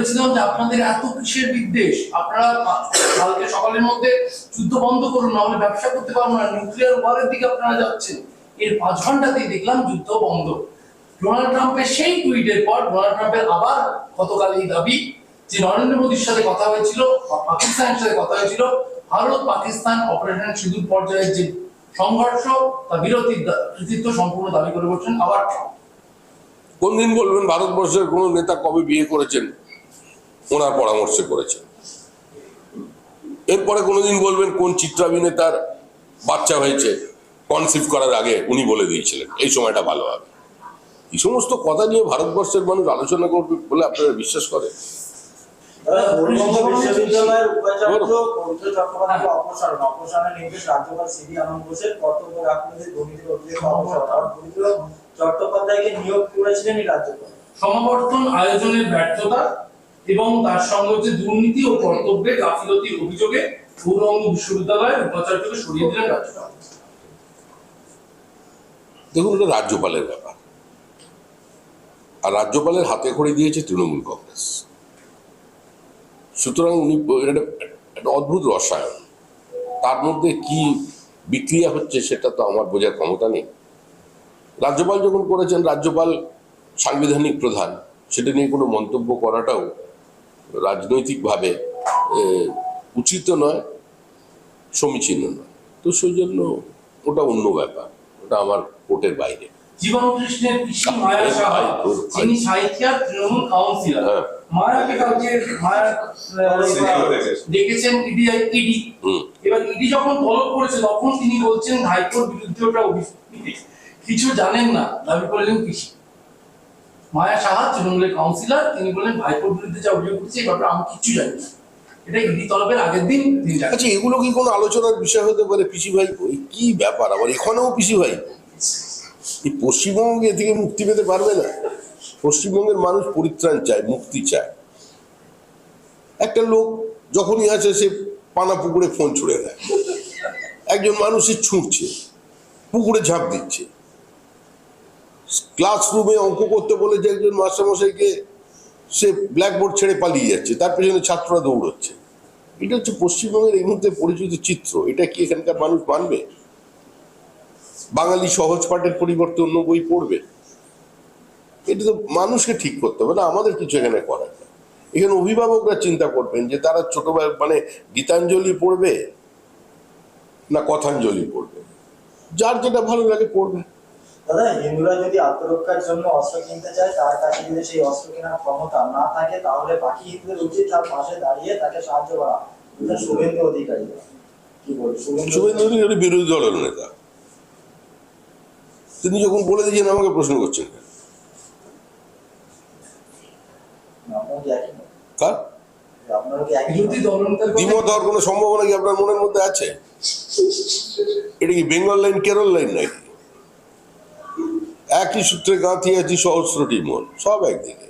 বলেছিলাম যে আপনাদের এত কিসের বিদ্বেষ? আপনারা কালকে সকালের মধ্যে যুদ্ধ বন্ধ করুন নাহলে ব্যবসা করতে পারব না নিউক্লিয়ার ওয়ারের দিকে আপনারা যাচ্ছেন। এর পাঁচ ঘন্টাতেই দেখলাম যুদ্ধ বন্ধ। ডোনাল্ড ট্রাম্পের সেই টুইটের পর ডোনাল্ড ট্রাম্পের আবার গতকাল এই দাবি যে নরেন্দ্র মোদীর সাথে কথা হয়েছিল পাকিস্তানের সাথে কথা হয়েছিল, ভারত পাকিস্তান অপারেশন সিঁদুর পর্যায়ের যে সংঘর্ষ বা বিরতির কৃতিত্ব সম্পূর্ণ দাবি করে বলছেন আবার কোন দিন বলবেন ভারতবর্ষের কোন নেতা কবে বিয়ে করেছেন? ওনার পরামর্শে করেছেন। এরপরে কোনোদিন বলবেন কোন চিত্রাভিনেতার বাচ্চা হয়েছে কনসিভ করার আগে উনি বলে দিয়েছিলেন এই সময়টা ভালো হবে। এই সমস্ত কথা নিয়ে ভারতবর্ষের মানুষ আলোচনা করবে বলে আপনারা বিশ্বাস করেন? চট্টোপাধ্যায়কে নিয়োগ করেছিলেন রাজ্যপাল। সমাবর্তন আয়োজনের ব্যর্থতা এবং তার সঙ্গে হচ্ছে দুর্নীতি ও কর্তব্যে গাফিলতির অভিযোগে গৌরবঙ্গ বিশ্ববিদ্যালয়ের উপাচার্যকে সরিয়ে দিলেন রাজ্যপাল। দেখুন, এটা রাজ্যপালের ব্যাপার। আর রাজ্যপালের হাতে করে দিয়েছে তৃণমূল কংগ্রেস। সুতরাং উনি একটা অদ্ভুত রসায়ন। তার মধ্যে কি বিক্রিয়া হচ্ছে সেটা তো আমার বোঝার ক্ষমতা নেই। রাজ্যপাল যখন করেছেন, রাজ্যপাল সাংবিধানিক প্রধান, সেটা নিয়ে কোনো মন্তব্য করাটাও রাজনৈতিকভাবে উচিত নয় সমীচীন নয়। তো সেই জন্য ওটা অন্য ব্যাপার ওটা আমার কোর্টের বাইরে। জীবনকৃষ্ণের পিসি মায়া সাহা যিনি সাহিত্যা তৃণমূল কাউন্সিলর হ্যাঁ। মায়াকে কালকে মায়া দেখেছেন ইডি ইডি এবার ইডি যখন তলব করেছে তখন তিনি বলছেন হাইকোর্ট বিরুদ্ধে ওটা অভিযোগ কিছু জানেন না দাবি করলেন পিসি মায়া সাহা, তৃণমূলের কাউন্সিলর তিনি বললেন, ভাইপোর বিরুদ্ধে যা অভিযোগ করছে, এই ব্যাপারে আমি কিচ্ছু জানি আগের দিন আচ্ছা এগুলো কি কোনো আলোচনার বিষয় হতে পারে? পিসি ভাই কি ব্যাপার? এখানেও পিসি ভাই? এই মুক্তি পেতে পারবে না? পশ্চিমবঙ্গের মানুষ পরিত্রাণ চায়, মুক্তি চায়। একটা লোক যখনই আসে, সে পানা পুকুরে ফোন ছুড়ে দেয়। একজন মানুষই ছুটছে পুকুরে ঝাঁপ দিচ্ছে। ক্লাসরুমে অঙ্ক করতে বলে যে একজন মাস্টারমশাইকে, সে ব্ল্যাকবোর্ড ছেড়ে পালিয়ে যাচ্ছে। তার পেছনে ছাত্ররা দৌড়চ্ছে। এটা হচ্ছে পশ্চিমবঙ্গের এই মুহূর্তে পরিচিত চিত্র। এটা কি এখানকার মানুষ মানবে? বাঙালি সহজ পাঠের পরিবর্তে অন্য বই পড়বে? এটা তো মানুষকে ঠিক করতে হবে না, আমাদের কিছু এখানে করার। এখানে অভিভাবকরা চিন্তা করবেন যে তারা ছোটবেলা মানে গীতাঞ্জলি পড়বে না, কথাঞ্জলি পড়বে? যার যেটা ভালো লাগে পড়বে। দাদা হিন্দুরা যদি আত্মরক্ষার জন্য অস্ত্র কিনতে চায় তার কাছে যদি সেই অস্ত্র কেনার ক্ষমতা না থাকে তাহলে বাকি হিন্দুদের উচিত তার পাশে দাঁড়িয়ে তাকে সাহায্য করা। এটা শুভেন্দু অধিকারী। কি বল শুভেন্দু অধিকারী বিরোধী দলের নেতা। তিনি যখন বলে দিয়েছেন আমাকে প্রশ্ন করছেন? কার? দ্বিমত হওয়ার কোনো সম্ভাবনা কি আপনার মনের মধ্যে আছে? এটা কি বেঙ্গল লাইন কেরল লাইন নাকি? একই সূত্রে গাঁথি সহস্রটি মন সব একদিকে।